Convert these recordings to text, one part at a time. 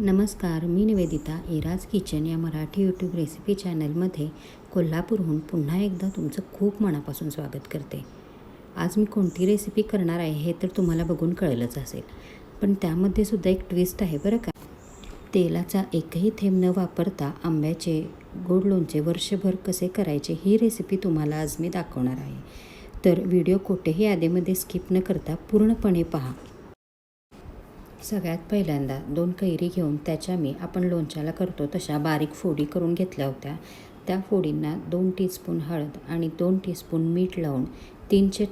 नमस्कार मी Nivedita eras kitchen या Marathi YouTube recipe चॅनलमध्ये कोल्हापूरहून पुन्हा एकदा तुमचं खूप मनापासून स्वागत करते. आज मी कोणती रेसिपी करणार आहे हे तर तुम्हाला बघून कळलंच असेल पण त्यामध्ये सुद्धा एक ट्विस्ट आहे बरं का. तेलाचा एकही थेंब न वापरता आंब्याचे गोड लोणचे वर्षभर कसे करायचे ही रेसिपी तुम्हाला आज मी दाखवणार आहे. तर व्हिडिओ कोठेही यादीमध्ये स्किप न करता पूर्णपणे पहा. सगळ्यात पहिल्यांदा दोन कैरी घेऊन त्याच्या मी आपण लोणच्याला करतो तशा बारीक फोडी करून घेतल्या होत्या. त्या फोडींना दोन टीस्पून हळद आणि दोन टीस्पून मीठ लावून तीनशे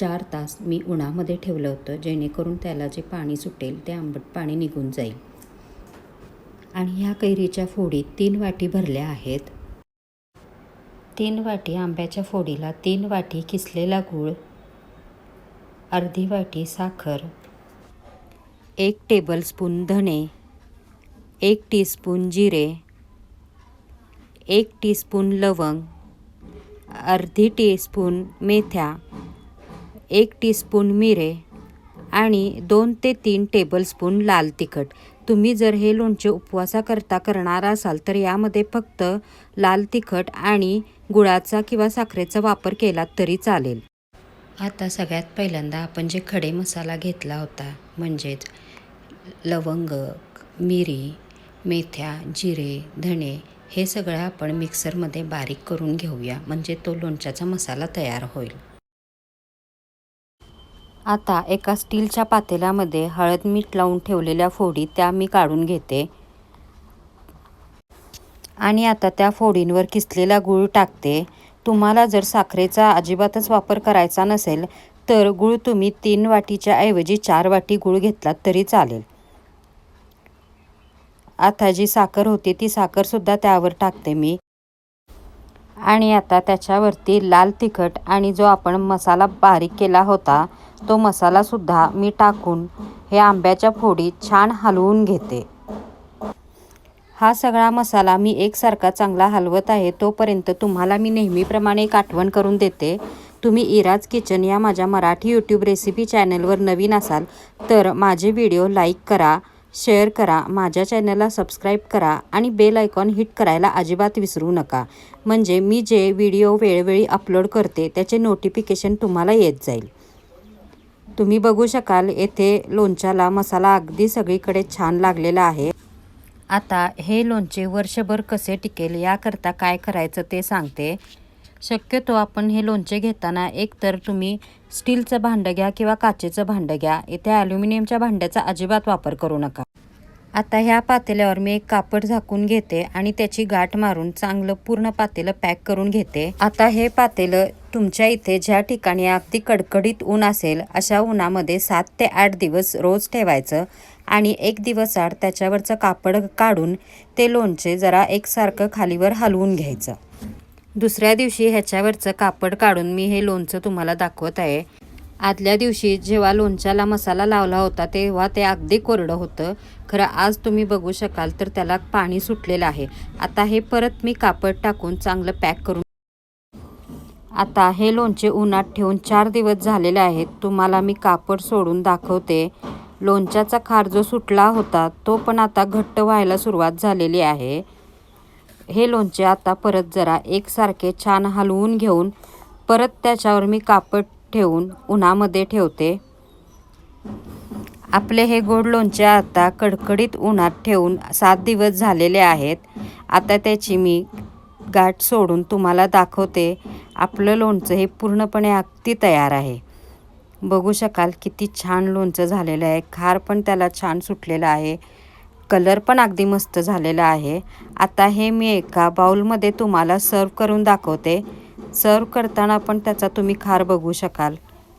चार तास मी उन्हामध्ये ठेवलं होतं जेणेकरून त्याला जे पाणी सुटेल ते आंबट पाणी निघून जाईल. आणि ह्या कैरीच्या फोडी तीन वाटी भरल्या आहेत. तीन वाटी आंब्याच्या फोडीला तीन वाटी किसलेला गूळ अर्धी वाटी साखर एक टेबलस्पून धणे एक टीस्पून जिरे एक टीस्पून लवंग अर्धी टीस्पून मेथ्या एक टीस्पून मिरे आणि दोन ते तीन टेबलस्पून लाल तिखट. तुम्ही जर हे लोणचे उपवासाकरता करणार असाल तर यामध्ये फक्त लाल तिखट आणि गुळाचा किंवा साखरेचा वापर केला तरी चालेल. आता सगळ्यात पहिल्यांदा आपण जे खडे मसाला घेतला होता म्हणजेच लवंग मिरी मेथ्या जिरे धणे हे सगळं आपण मिक्सरमध्ये बारीक करून घेऊया. म्हणजे तो लोणच्याचा मसाला तयार होईल. आता एका स्टीलच्या पातेल्यामध्ये हळद मीठ लावून ठेवलेल्या फोडी त्या मी काढून घेते. आणि आता त्या फोडींवर किसलेला गूळ टाकते. तुम्हाला जर साखरेचा अजिबातच वापर करायचा नसेल तर गूळ तुम्ही तीन वाटीच्या ऐवजी चार वाटी गूळ घेतलात तरी चालेल. आता जी साखर होती ती साखरसुद्धा त्यावर टाकते मी. आणि आता त्याच्यावरती लाल तिखट आणि जो आपण मसाला बारीक केला होता तो मसालासुद्धा मी टाकून हे आंब्याच्या फोडी छान हलवून घेते. हा सगळा मसाला मी एकसारखा चांगला हलवत आहे तोपर्यंत तुम्हाला मी नेहमीप्रमाणे एक आठवण करून देते. तुम्ही इराज किचन या माझ्या मराठी यूट्यूब रेसिपी चॅनलवर नवीन असाल तर माझे व्हिडिओ लाईक करा शेअर करा माझ्या चॅनलला सबस्क्राईब करा आणि बेल आयकॉन हिट करायला अजिबात विसरू नका. म्हणजे मी जे व्हिडिओ वेळोवेळी अपलोड करते त्याचे नोटिफिकेशन तुम्हाला येत जाईल. तुम्ही बघू शकाल येथे लोणच्याला मसाला अगदी सगळीकडे छान लागलेला आहे. आता हे लोणचे वर्षभर कसे टिकेल याकरता काय करायचं ते सांगते. शक्यतो आपण हे लोणचे घेताना एकतर तुम्ही स्टीलचं भांडं घ्या किंवा काचेचं भांडं घ्या. इथे ॲल्युमिनियमच्या भांड्याचा अजिबात वापर करू नका. आता ह्या पातेल्यावर मी एक कापड झाकून घेते आणि त्याची गाठ मारून चांगलं पूर्ण पातेलं पॅक करून घेते. आता हे पातेलं तुमच्या इथे ज्या ठिकाणी अगदी कडकडीत ऊन असेल अशा उन्हामध्ये सात ते आठ दिवस रोज ठेवायचं. आणि एक दिवस आड त्याच्यावरचं कापड काढून ते लोणचे जरा एकसारखं खालीवर हलवून घ्यायचं. दुसऱ्या दिवशी ह्याच्यावरचं कापड काढून मी हे लोणचं तुम्हाला दाखवत आहे. आदल्या दिवशी जेव्हा लोणच्याला मसाला लावला होता तेव्हा ते अगदी कोरडं होतं. खरं आज तुम्ही बघू शकाल तर त्याला पाणी सुटलेलं आहे. आता हे परत मी कापड टाकून चांगलं पॅक करून आता हे लोणचे उन्हात ठेवून चार दिवस झालेले आहेत. तुम्हाला मी कापड सोडून दाखवते. लोणच्याचा खार जो सुटला होता तो पण आता घट्ट व्हायला सुरुवात झालेली आहे. हे लोणचे आता परत जरा एकसारखे छान हलवून घेऊन परत त्याच्यावर मी कापड ठेवून उन्हामध्ये ठेवते. आपले हे गोड लोणचे आता कडकडीत उन्हात ठेवून सात दिवस झालेले आहेत. आता त्याची मी गाठ सोडून तुम्हाला दाखवते. आपलं लोणचं हे पूर्णपणे अगदी तयार आहे. बघू शकाल किती छान लोणचं झालेलं आहे. खार पण त्याला छान सुटलेला आहे. कलर पण अगदी मस्त झालेला आहे. आता हे मी एका बाउलमध्ये तुम्हाला सर्व करून दाखवते. सर्व करताना पण त्याचा तुम्ही खार बघू शकाल.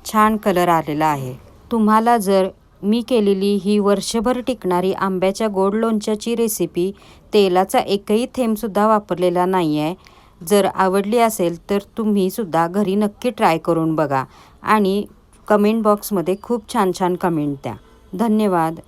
छान कलर आलेला आहे. तुम्हाला जर मी केलेली ही वर्षभर टिकणारी आंब्याच्या गोड लोणच्याची रेसिपी तेलाचा एकही थेंबसुद्धा वापरलेला नाही आहे जर आवडली असेल तर तुम्हीसुद्धा घरी नक्की ट्राय करून बघा. आणि कमेंट बॉक्समध्ये खूप छान छान कमेंट द्या. धन्यवाद.